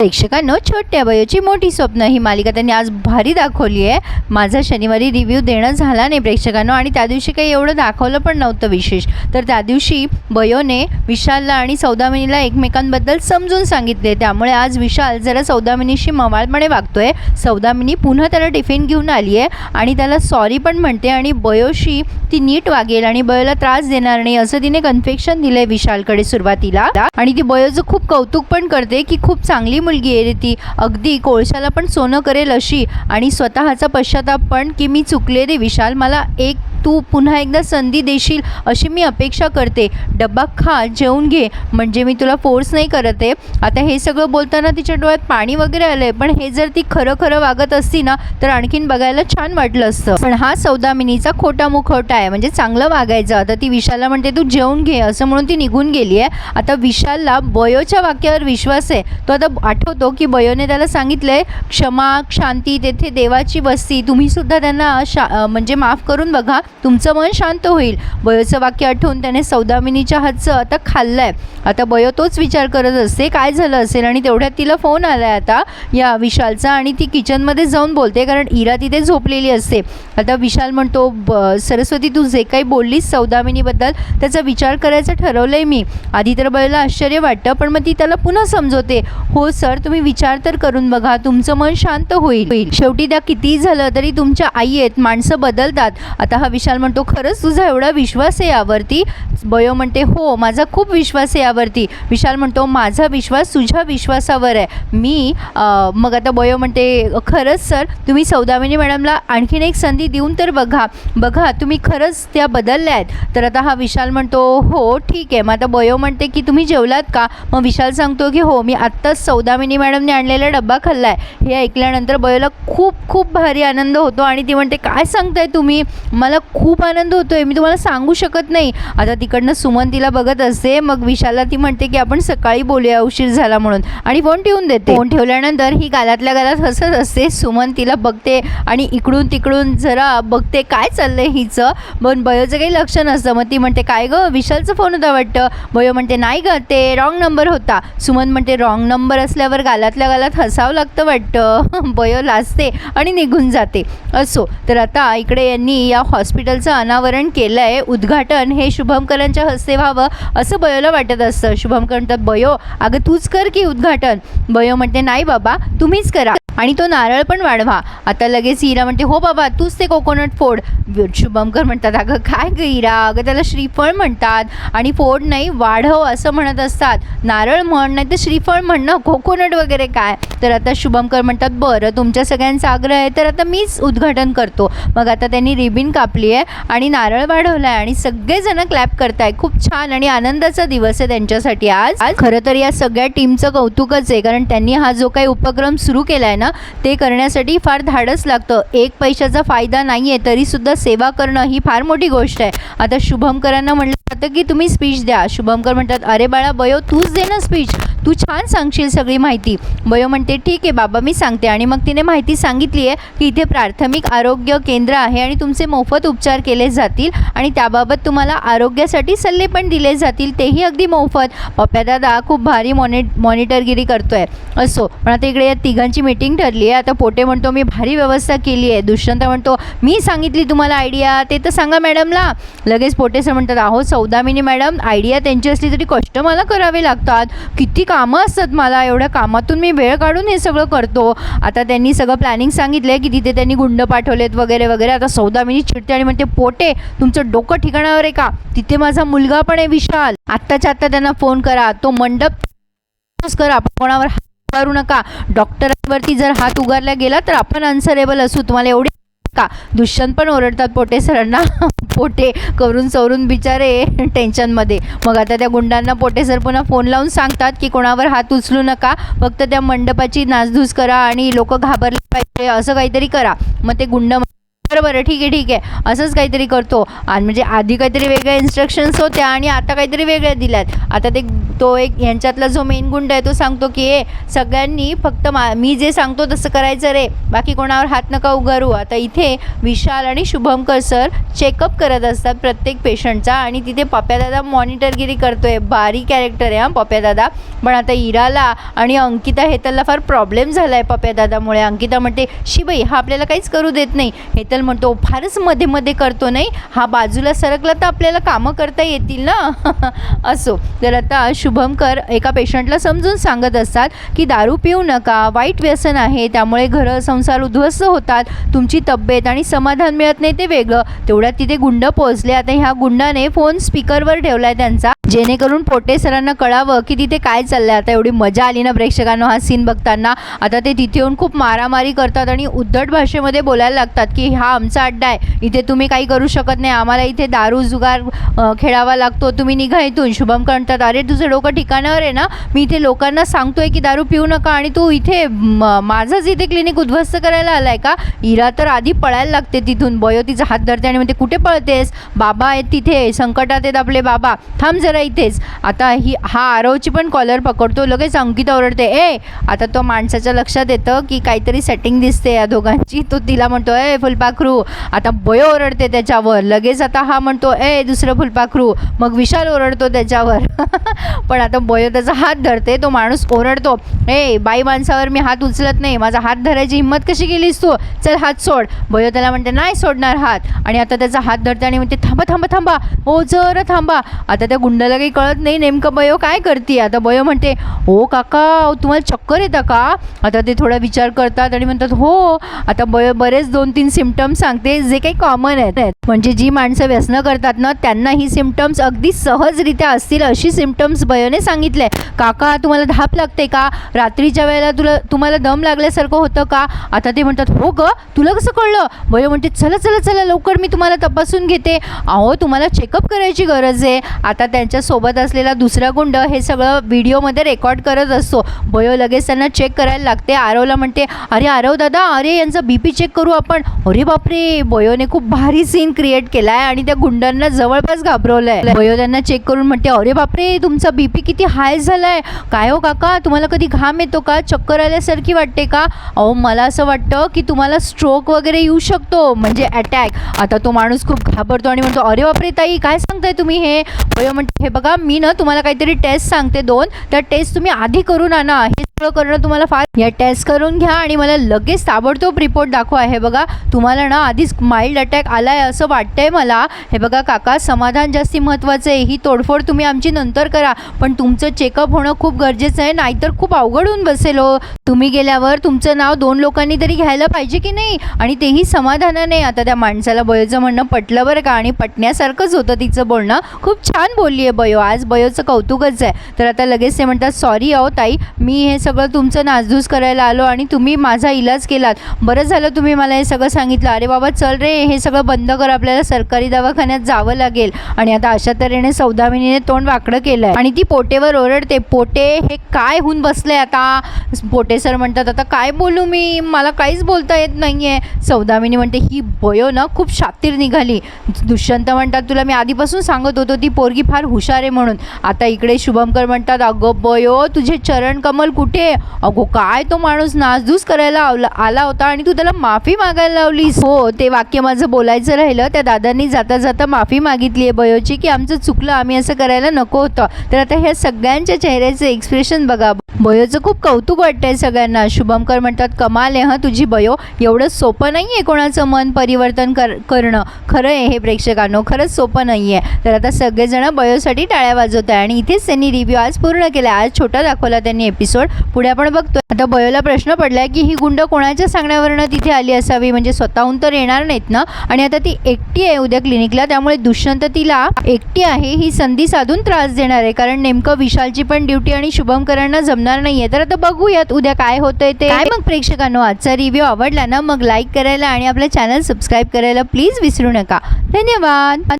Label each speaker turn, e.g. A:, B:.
A: प्रेक्षकांनो छोट्या वयोची मोठी स्वप्न ही मालिका त्यांनी आज भारी दाखवली आहे. माझा शनिवारी रिव्ह्यू देणं झाला नाही प्रेक्षकांनो आणि त्या दिवशी काही एवढं दाखवलं पण नव्हतं विशेष. तर त्या दिवशी बयोने विशालला आणि सौदामिनीला एकमेकांबद्दल समजून सांगितले. त्यामुळे आज विशाल जरा सौदामिनीशी मवाळपणे वागतोय. सौदामिनी पुन्हा त्याला टिफिन घेऊन आली आहे आणि त्याला सॉरी पण म्हणते आणि बयोशी ती नीट वागेल आणि बयोला त्रास देणार नाही असं तिने कन्फेक्शन दिलंय विशालकडे सुरुवातीला. आणि ती बयोचं खूप कौतुक पण करते की खूप चांगली मुलगी आहे ती. अगदी कोळशाला पण सोनं करेल अशी आणि स्वतःचा पश्चाताप पण की मी चुकले रे विशाल. मला एक तू पुन्हा एकदा संधी देशील अशी मी अपेक्षा करते. डब्बा खा जेवून घे. म्हणजे मी तुला फोर्स नाही करत आहे. आता हे सगळं बोलताना तिच्या डोळ्यात पाणी वगैरे आलं आहे पण हे जर ती खरं खरं वागत असती ना तर आणखीन बघायला छान वाटलं असतं. पण हा सौदामिनीचा खोटा मुखवटा आहे. म्हणजे चांगलं वागायचं. आता ती विशालला म्हणते तू जेवून घे. असं म्हणून ती निघून गेली आहे. आता विशालला बयोच्या वाक्यावर विश्वास आहे. तो आता आठवतो की बयोने त्याला सांगितलं आहे क्षमा शांती तेथे देवाची वस्ती. तुम्हीसुद्धा त्यांना शा म्हणजे माफ करून बघा. तुमचं मन शांत होईल. बयोचं वाक्य आठवून त्याने सौदामिनीच्या हातचं आता खाल्लं आहे आता बयो तोच विचार करत असते काय झालं असेल? आणि तेवढ्यात तिला फोन आला आहे आता या विशालचा आणि ती किचनमध्ये जाऊन बोलते कारण इरा तिथे झोपलेली असते. आता विशाल म्हणतो ब सरस्वती तू जे काही बोललीस सौदामिनीबद्दल त्याचा विचार करायचं ठरवलं आहे मी. आधी तर बयोला आश्चर्य वाटतं पण मग ती त्याला पुन्हा समजवते. हो सर तुम्ही विचार तर करून बघा तुमचं मन शांत होईल होईल. शेवटी त्या कितीही झालं तरी तुमच्या आई आहेत माणसं बदलतात. आता हा विशाल विशाल म्हणतो खरंच तुझा एवढा विश्वास आहे यावरती? बयो म्हणते हो माझा खूप विश्वास आहे यावरती. विशाल म्हणतो माझा विश्वास तुझ्या विश्वासावर आहे. मी मग आता बयो म्हणते खरंच सर तुम्ही सौदामिनी मॅडमला आणखीन एक संधी देऊन तर बघा. बघा तुम्ही खरंच त्या बदलल्या आहेत. तर आता हा विशाल म्हणतो हो ठीक आहे. मग आता बयो म्हणते की तुम्ही जेवलात का? मग विशाल सांगतो की हो मी आत्ताच सौदामिनी मॅडमने आणलेला डब्बा खाल्ला आहे हे ऐकल्यानंतर बयोला खूप खूप भारी आनंद होतो आणि ती म्हणते काय सांगताय तुम्ही? मला खूप आनंद होतो आहे मी तुम्हाला सांगू शकत नाही. आता तिकडनं सुमन तिला बघत असते. मग विशालला ती म्हणते की आपण सकाळी बोलूया उशीर झाला म्हणून. आणि फोन ठेवून देते. फोन ठेवल्यानंतर ही गालातल्या गालात हसत असते. सुमन तिला बघते आणि इकडून तिकडून जरा बघते काय चाललंय हिचं. पण बयोचं काही लक्ष नसतं. मग ती म्हणते काय गं? विशालचा फोन होता वाटतं. बयो म्हणते नाही गं ते रॉंग नंबर होता. सुमन म्हणते रॉंग नंबर असल्यावर गालातल्या गालात हसावं लागतं वाटतं. बयो लाजते आणि निघून जाते. असो. तर आता इकडे यांनी या हॉस्पिटल हॉस्पिटलचं अनावरण केलं आहे उद्घाटन हे शुभमकरांच्या हस्ते व्हावं असं बयोला वाटत असतं. शुभमकर म्हणतात बयो अगं तूच कर की उद्घाटन. बयो म्हणते नाही बाबा तुम्हीच करा. आणि तो नारळ पण वाढवा. आता लगेच हिरा म्हणते हो बाबा तूच ते कोकोनट फोड. शुभमकर म्हणतात अगं काय ग हिरा? अगं त्याला श्रीफळ म्हणतात आणि फोड नाही वाढव असं म्हणत असतात. नारळ म्हण नाही तर श्रीफळ म्हण ना कोकोनट वगैरे काय? तर आता शुभमकर म्हणतात बरं तुमच्या सगळ्यांचा आग्रह आहे तर आता मीच उद्घाटन करतो. मग आता त्यांनी रिबिन कापली आहे आणि नारळ वाढवला आहे आणि सगळेजण क्लॅप करताय. खूप छान आणि आनंदाचा दिवस आहे त्यांच्यासाठी आज. आज खरं तर या सगळ्या टीमचं कौतुकच आहे कारण त्यांनी हा जो काही उपक्रम सुरू केला आहे ना ते करण्यासाठी फार धाडस लागतं. एक पैशाचा फायदा नाही आहे तरीसुद्धा सेवा करणं ही फार मोठी गोष्ट आहे. आता शुभमकरांना म्हटलं जातं की तुम्ही स्पीच द्या. शुभमकर म्हणतात अरे बाळा बयो तूच दे ना स्पीच तू छान सांगशील सगळी माहिती. बयो म्हणते ठीक आहे बाबा मी सांगते. आणि मग तिने माहिती सांगितली आहे की इथे प्राथमिक आरोग्य केंद्र आहे आणि तुमचे मोफत उपचार केले जातील आणि त्याबाबत तुम्हाला आरोग्यासाठी सल्ले पण दिले जातील तेही अगदी मोफत. पप्प्या दादा खूप भारी मॉनि मॉनिटरगिरी करतोय. असो पण आता इकडे या तिघांची मीटिंग ठरली आहे. आता पोटे म्हणतो मी भारी व्यवस्था केली आहे. दुष्यंत म्हणतो मी सांगितली तुम्हाला आयडिया ते तर सांगा मॅडमला. लगेच पोटे सर म्हणतात अहो सौदामिनी मॅडम आयडिया त्यांची असली तरी कष्ट मला करावे लागतात. किती कामं असतात मला एवढ्या कामातून मी वेळ काढून हे सगळं करतो. आता त्यांनी सगळं प्लॅनिंग सांगितलं आहे की तिथे त्यांनी गुंड पाठवलेत वगैरे वगैरे. आता सौदामिनी चिडते आणि म्हणते पोटे तुमचं डोकं ठिकाणावर आहे का? तिथे माझा मुलगा पण आहे विशाल. आत्ताच्या आत्ता त्यांना फोन करा. तो मंडप करा. कोणावर हात उभारू नका. डॉक्टरांवरती जर हात उगारला गेला तर आपण अनसरेबल असू. तुम्हाला एवढे का? दुष्यंत पण ओरडतात पोटे सरांना पोटे करून चवरून बिचारे टेन्शनमध्ये. मग आता त्या गुंडांना पोटे सर पुन्हा फोन लावून सांगतात की कोणावर हात उचलू नका फक्त त्या मंडपाची नासधूस करा आणि लोक घाबरले पाहिजे असं काहीतरी करा. मग ते गुंड बरं बरं ठीक आहे ठीक आहे. असंच काहीतरी करतो. आणि म्हणजे आधी काहीतरी वेगळ्या इन्स्ट्रक्शन्स होत्या आणि आता काहीतरी वेगळ्या दिल्यात. आता ते तो एक यांच्यातला जो मेन गुंड आहे तो सांगतो की ए सगळ्यांनी फक्त मा मी जे सांगतो तसं करायचं रे. बाकी कोणावर हात नका उगारू. आता इथे विशाल आणि शुभमकर सर चेकअप करत असतात प्रत्येक पेशंटचा आणि तिथे पप्यादादा मॉनिटरगिरी करतोय. भारी कॅरेक्टर आहे हां पप्यादादा पण आता इराला आणि अंकिता हेतलला फार प्रॉब्लेम झाला आहे पप्यादादामुळे अंकिता म्हणते शिबाई हा आपल्याला काहीच करू देत नाही. हेतल म्हणतो. फारच मध्ये मध्ये करतो नाही. हा बाजूला सरकला तर आपल्याला कामं करता येतील ना? असो. तर आता शुभमकर एका पेशंटला समजून सांगत असतात की दारू पिऊ नका. वाईट व्यसन आहे. त्यामुळे घरं संसार उद्ध्वस्त होतात. तुमची तब्येत आणि समाधान मिळत नाही ते वेगळं. तेवढ्यात तिथे गुंड पोहोचले. आता ह्या गुंडाने फोन स्पीकरवर ठेवला आहे त्यांचा. जेणेकरून पोटे सरांना कळावं की तिथे काय चाललंय. आता एवढी मजा आली ना प्रेक्षकांना हा सीन बघताना. आता ते तिथे येऊन खूप मारामारी करतात आणि उद्धट भाषेमध्ये बोलायला लागतात की हा आमचा अड्डा आहे. इथे तुम्ही काही करू शकत नाही. आम्हाला इथे दारू जुगार खेळावा लागतो. तुम्ही निघा इथून. शुभम म्हणतात अरे तुझं डोकं ठिकाणावर आहे ना? मी इथे लोकांना सांगतोय की दारू पिऊ नका आणि तू इथे म- माझंच इथे क्लिनिक उद्ध्वस्त करायला आलाय का? इरा तर आधी पळायला लागते तिथून. बयो तिचा हात धरते आणि म्हणते कुठे पळतेस? बाबा आहेत तिथे. संकटात आहेत आपले बाबा. थांब जरा इथेच. आता ही हा आरवची पण कॉलर पकडतो लगेच अंकिता ओरडते ए आता तो माणसाच्या लक्षात येतं की काहीतरी सेटिंग दिसते या दोघांची. तो तिला म्हणतो ए फुलपाखरू आता बयो ओरडते त्याच्यावर. लगेच आता हा म्हणतो ए दुसरं फुलपाखरू. मग विशाल ओरडतो त्याच्यावर. पण आता बयो त्याचा हात धरते तो माणूस ओरडतो ए बाई माणसावर मी हात उचलत नाही माझा हात धरायची हिंमत कशी केलीस तू? चल हात सोड. बयो त्याला म्हणते नाही सोडणार हात. आणि आता त्याचा हात धरते आणि म्हणते थांबा थांबा थांबा हो जरा थांबा. आता त्या गुंडाला काही कळत नाही नेमकं बयो काय करते आता बयो म्हणते हो काका अहो, तुम्हाला चक्कर येतं का? आता ते थोडा विचार करतात आणि म्हणतात हो आता बयो बरेच दोन तीन सिमटम्स सांगते जे काही कॉमन आहेत. म्हणजे जी माणसं व्यसनं करतात ना त्यांना ही सिमटम्स अगदी सहजरित्या असतील अशी सिमटम्स बयोने सांगितले. काका तुम्हाला धाप लागते का? रात्रीच्या वेळेला तुला तुम्हाला दम लागल्यासारखं होतं का? आता ते म्हणतात हो ग तुला कसं कळलं? बयो म्हणते चला चला चला लवकर मी तुम्हाला तपासून घेते. अहो तुम्हाला चेकअप करायची गरज आहे. आता त्यांच्या त्यांच्यासोबत असलेला दुसरा गुंड हे सगळं व्हिडिओमध्ये रेकॉर्ड करत असतो. बयो लगेच त्यांना चेक करायला लागते. आरवला म्हणते अरे आरव दादा अरे यांचा बी पी चेक करू आपण. अरे बापरे बयोने खूप भारी सीन क्रिएट केला आहे आणि त्या गुंडांना जवळपास घाबरवलं आहे बयो त्यांना चेक करून म्हणते अरे बापरे तुमचा बी पी किती हाय झाला आहे काय हो काका तुम्हाला कधी घाम येतो का? चक्कर आल्यासारखी वाटते का? अहो मला असं वाटतं की तुम्हाला स्ट्रोक वगैरे येऊ शकतो म्हणजे अटॅक आता तो माणूस खूप घाबरतो आणि म्हणतो अरे बापरे ताई काय सांगताय तुम्ही हे? बयो म्हणते हे म्हणजे बघा मी ना तुम्हाला काहीतरी टेस्ट सांगते दोन. त्या टेस्ट तुम्ही आधी करून आणा. हे सगळं करणं तुम्हाला फार या टेस्ट करून घ्या आणि मला लगेच ताबडतोब रिपोर्ट दाखवा. हे बघा तुम्हाला ना आधीच माइल्ड अटॅक आला आहे असं वाटतंय मला. हे बघा काका समाधान जास्ती महत्त्वाचं आहे. ही तोडफोड तुम्ही आमची नंतर करा. पण तुमचं चेकअप होणं खूप गरजेचं आहे. नाहीतर खूप अवघड होऊन बसेल हो. तुम्ही गेल्यावर तुमचं नाव दोन लोकांनी तरी घ्यायला पाहिजे की नाही? आणि तेही समाधानाने. आता त्या माणसाला बयोचं म्हणणं पटलं बरं का? आणि पटण्यासारखंच होतं तिचं बोलणं. खूप छान बोलली आहे बयो आज बयोचं कौतुकच आहे. तर आता लगेच ते म्हणतात सॉरी अहो ताई मी हे सगळं तुमचं नासधूस करायला आलो आणि तुम्ही माझा इलाज केलात. बरं झालं तुम्ही मला हे सगळं सांगितलं. अरे बाबा चल रे हे सगळं बंद कर. आपल्याला सरकारी दवाखान्यात जावं लागेल. आणि आता अशा तऱ्हेने सौदामिनीने तोंड वाकडं केलं आहे आणि ती पोटेवर ओरडते पोटे हे काय होऊन बसले आता? पोटे सर म्हणतात आता काय बोलू मी? मला काहीच बोलता येत नाही आहे सौदामिनी म्हणते ही बयो ना खूप शातीर निघाली. दुष्यंत म्हणतात तुला मी आधीपासून सांगत होतो ती पोरगी फार हुशार आहे म्हणून. आता इकडे शुभमकर म्हणतात अगं बयो तुझे चरण कमल कुठे? अगो काय तो माणूस नासधूस करायला आवला आला होता आणि तू त्याला माफी मागायला लावलीस. हो ते वाक्य माझं बोलायचं राहिलं त्या दादांनी जाता जाता माफी मागितली आहे बयोची की आमचं चुकलं आम्ही असं करायला नको होतं. तर आता ह्या सगळ्यांच्या चेहऱ्याचं एक्सप्रेशन बघा. बयोचं खूप कौतुक वाटतंय सगळ्यांना. शुभमकर म्हणतात कमाल आहे हं तुझी बयो. एवढं सोपं नाही आहे कोणाचं मन परिवर्तन कर करणं. खरं आहे हे प्रेक्षकांनो खरंच सोपं नाही आहे तर आता सगळेजण बयोसाठी टाळ्या वाजवत आहे आणि इथेच त्यांनी रिव्ह्यू आज पूर्ण केला आज छोटा दाखवला त्यांनी एपिसोड पुढे आपण बघतोय. आता बयोला प्रश्न पडलाय की ही गुंड कोणाच्या सांगण्यावरनं तिथे आली असावी? म्हणजे स्वतःहून तर येणार नाहीत ना? आणि आता ती एकटी आहे उद्या क्लिनिकला त्यामुळे दुष्यंत तिला एकटी आहे ही संधी साधून त्रास देणार आहे. कारण नेमकं विशालची पण ड्युटी आणि शुभमकरांना जमणार नाहीये. तर आता बघूयात उद्या काय होतंय ते. काय मग प्रेक्षकांनो आजचा रिव्ह्यू आवडला ना मग लाईक करायला आणि आपलं चॅनल सबस्क्राईब करायला प्लीज विसरू नका. धन्यवाद.